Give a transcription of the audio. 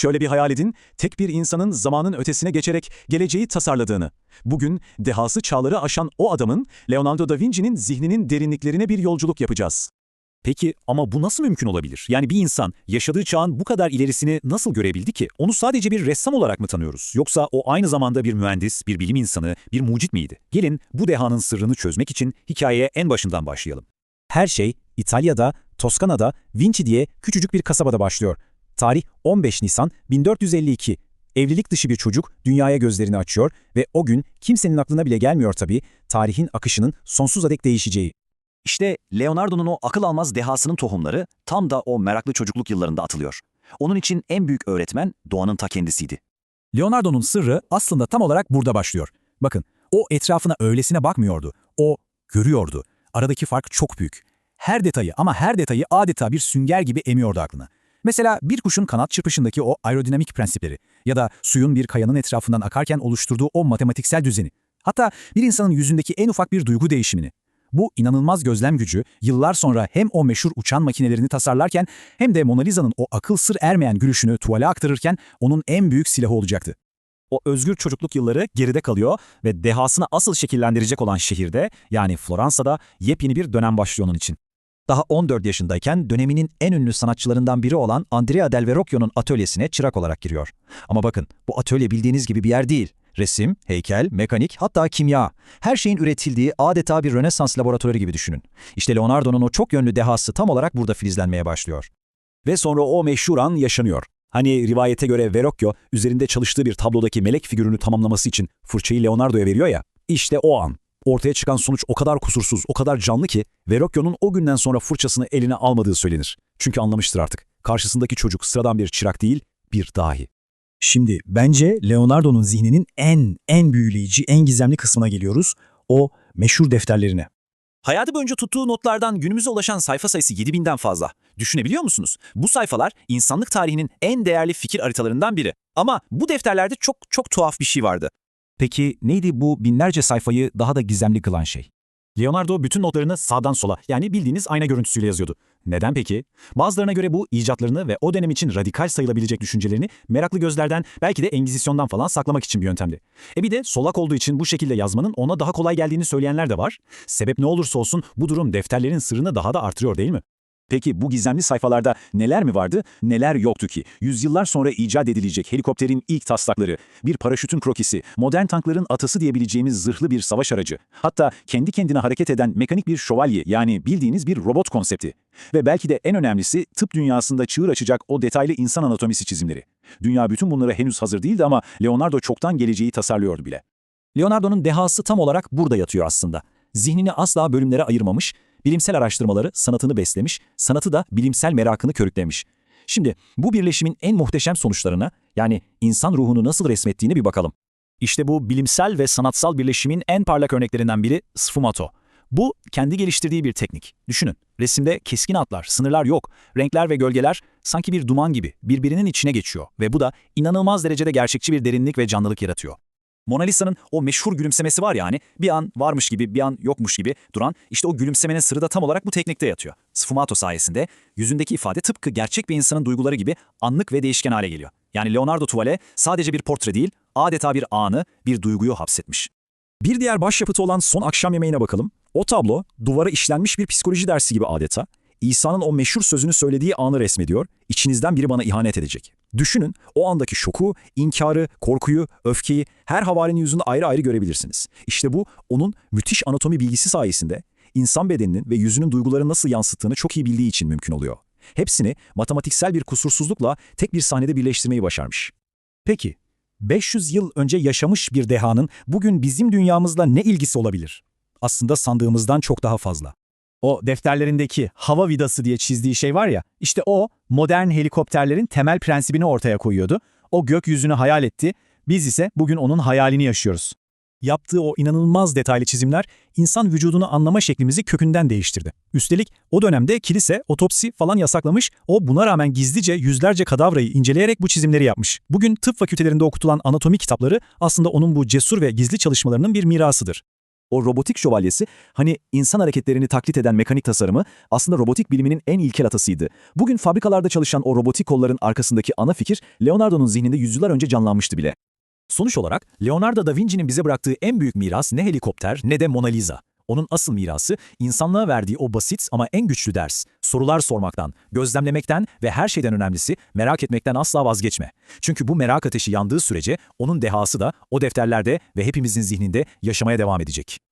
Şöyle bir hayal edin, tek bir insanın zamanın ötesine geçerek geleceği tasarladığını. Bugün dehası çağları aşan o adamın, Leonardo da Vinci'nin zihninin derinliklerine bir yolculuk yapacağız. Peki ama bu nasıl mümkün olabilir? Yani bir insan yaşadığı çağın bu kadar ilerisini nasıl görebildi ki? Onu sadece bir ressam olarak mı tanıyoruz? Yoksa o aynı zamanda bir mühendis, bir bilim insanı, bir mucit miydi? Gelin bu dehanın sırrını çözmek için hikayeye en başından başlayalım. Her şey İtalya'da, Toskana'da, Vinci diye küçücük bir kasabada başlıyor. Tarih 15 Nisan 1452. Evlilik dışı bir çocuk dünyaya gözlerini açıyor ve o gün kimsenin aklına bile gelmiyor tabii tarihin akışının sonsuza dek değişeceği. İşte Leonardo'nun o akıl almaz dehasının tohumları tam da o meraklı çocukluk yıllarında atılıyor. Onun için en büyük öğretmen doğanın ta kendisiydi. Leonardo'nun sırrı aslında tam olarak burada başlıyor. Bakın, o etrafına öylesine bakmıyordu. O görüyordu. Aradaki fark çok büyük. Her detayı ama her detayı adeta bir sünger gibi emiyordu aklına. Mesela bir kuşun kanat çırpışındaki o aerodinamik prensipleri ya da suyun bir kayanın etrafından akarken oluşturduğu o matematiksel düzeni. Hatta bir insanın yüzündeki en ufak bir duygu değişimini. Bu inanılmaz gözlem gücü yıllar sonra hem o meşhur uçan makinelerini tasarlarken hem de Mona Lisa'nın o akıl sır ermeyen gülüşünü tuvale aktarırken onun en büyük silahı olacaktı. O özgür çocukluk yılları geride kalıyor ve dehasını asıl şekillendirecek olan şehirde yani Floransa'da yepyeni bir dönem başlıyor onun için. Daha 14 yaşındayken döneminin en ünlü sanatçılarından biri olan Andrea Del Verrocchio'nun atölyesine çırak olarak giriyor. Ama bakın bu atölye bildiğiniz gibi bir yer değil. Resim, heykel, mekanik hatta kimya. Her şeyin üretildiği adeta bir Rönesans laboratuvarı gibi düşünün. İşte Leonardo'nun o çok yönlü dehası tam olarak burada filizlenmeye başlıyor. Ve sonra o meşhur an yaşanıyor. Hani rivayete göre Verrocchio üzerinde çalıştığı bir tablodaki melek figürünü tamamlaması için fırçayı Leonardo'ya veriyor ya. İşte o an. Ortaya çıkan sonuç o kadar kusursuz, o kadar canlı ki Verrocchio'nun o günden sonra fırçasını eline almadığı söylenir. Çünkü anlamıştır artık. Karşısındaki çocuk sıradan bir çırak değil, bir dahi. Şimdi bence Leonardo'nun zihninin en, en büyüleyici, en gizemli kısmına geliyoruz. O meşhur defterlerine. Hayatı boyunca tuttuğu notlardan günümüze ulaşan sayfa sayısı 7000'den fazla. Düşünebiliyor musunuz? Bu sayfalar insanlık tarihinin en değerli fikir haritalarından biri. Ama bu defterlerde çok çok tuhaf bir şey vardı. Peki neydi bu binlerce sayfayı daha da gizemli kılan şey? Leonardo bütün notlarını sağdan sola yani bildiğiniz ayna görüntüsüyle yazıyordu. Neden peki? Bazılarına göre bu icatlarını ve o dönem için radikal sayılabilecek düşüncelerini meraklı gözlerden belki de Engizisyon'dan falan saklamak için bir yöntemdi. E bir de solak olduğu için bu şekilde yazmanın ona daha kolay geldiğini söyleyenler de var. Sebep ne olursa olsun bu durum defterlerin sırrını daha da artırıyor değil mi? Peki bu gizemli sayfalarda neler mi vardı, neler yoktu ki? Yüzyıllar sonra icat edilecek helikopterin ilk taslakları, bir paraşütün krokisi, modern tankların atası diyebileceğimiz zırhlı bir savaş aracı, hatta kendi kendine hareket eden mekanik bir şövalye yani bildiğiniz bir robot konsepti. Ve belki de en önemlisi tıp dünyasında çığır açacak o detaylı insan anatomisi çizimleri. Dünya bütün bunlara henüz hazır değildi ama Leonardo çoktan geleceği tasarlıyordu bile. Leonardo'nun dehası tam olarak burada yatıyor aslında. Zihnini asla bölümlere ayırmamış, bilimsel araştırmaları sanatını beslemiş, sanatı da bilimsel merakını körüklemiş. Şimdi bu birleşimin en muhteşem sonuçlarına, yani insan ruhunu nasıl resmettiğine bir bakalım. İşte bu bilimsel ve sanatsal birleşimin en parlak örneklerinden biri sfumato. Bu kendi geliştirdiği bir teknik. Düşünün, resimde keskin hatlar, sınırlar yok. Renkler ve gölgeler sanki bir duman gibi birbirinin içine geçiyor ve bu da inanılmaz derecede gerçekçi bir derinlik ve canlılık yaratıyor. Mona Lisa'nın o meşhur gülümsemesi var ya hani bir an varmış gibi bir an yokmuş gibi duran işte o gülümsemenin sırrı da tam olarak bu teknikte yatıyor. Sfumato sayesinde yüzündeki ifade tıpkı gerçek bir insanın duyguları gibi anlık ve değişken hale geliyor. Yani Leonardo Tuvale sadece bir portre değil adeta bir anı, bir duyguyu hapsetmiş. Bir diğer başyapıtı olan Son Akşam Yemeğine bakalım. O tablo duvara işlenmiş bir psikoloji dersi gibi adeta. İsa'nın o meşhur sözünü söylediği anı resmediyor. İçinizden biri bana ihanet edecek. Düşünün o andaki şoku, inkarı, korkuyu, öfkeyi her havalinin yüzünde ayrı ayrı görebilirsiniz. İşte bu onun müthiş anatomi bilgisi sayesinde insan bedeninin ve yüzünün duyguları nasıl yansıttığını çok iyi bildiği için mümkün oluyor. Hepsini matematiksel bir kusursuzlukla tek bir sahnede birleştirmeyi başarmış. Peki, 500 yıl önce yaşamış bir dehanın bugün bizim dünyamızla ne ilgisi olabilir? Aslında sandığımızdan çok daha fazla. O defterlerindeki hava vidası diye çizdiği şey var ya, işte o modern helikopterlerin temel prensibini ortaya koyuyordu. O gökyüzünü hayal etti, biz ise bugün onun hayalini yaşıyoruz. Yaptığı o inanılmaz detaylı çizimler insan vücudunu anlama şeklimizi kökünden değiştirdi. Üstelik o dönemde kilise, otopsi falan yasaklamış, o buna rağmen gizlice yüzlerce kadavrayı inceleyerek bu çizimleri yapmış. Bugün tıp fakültelerinde okutulan anatomi kitapları aslında onun bu cesur ve gizli çalışmalarının bir mirasıdır. O robotik şövalyesi, hani insan hareketlerini taklit eden mekanik tasarımı aslında robotik biliminin en ilkel atasıydı. Bugün fabrikalarda çalışan o robotik kolların arkasındaki ana fikir Leonardo'nun zihninde yüzyıllar önce canlanmıştı bile. Sonuç olarak Leonardo da Vinci'nin bize bıraktığı en büyük miras ne helikopter ne de Mona Lisa. Onun asıl mirası insanlığa verdiği o basit ama en güçlü ders. Sorular sormaktan, gözlemlemekten ve her şeyden önemlisi merak etmekten asla vazgeçme. Çünkü bu merak ateşi yandığı sürece onun dehası da o defterlerde ve hepimizin zihninde yaşamaya devam edecek.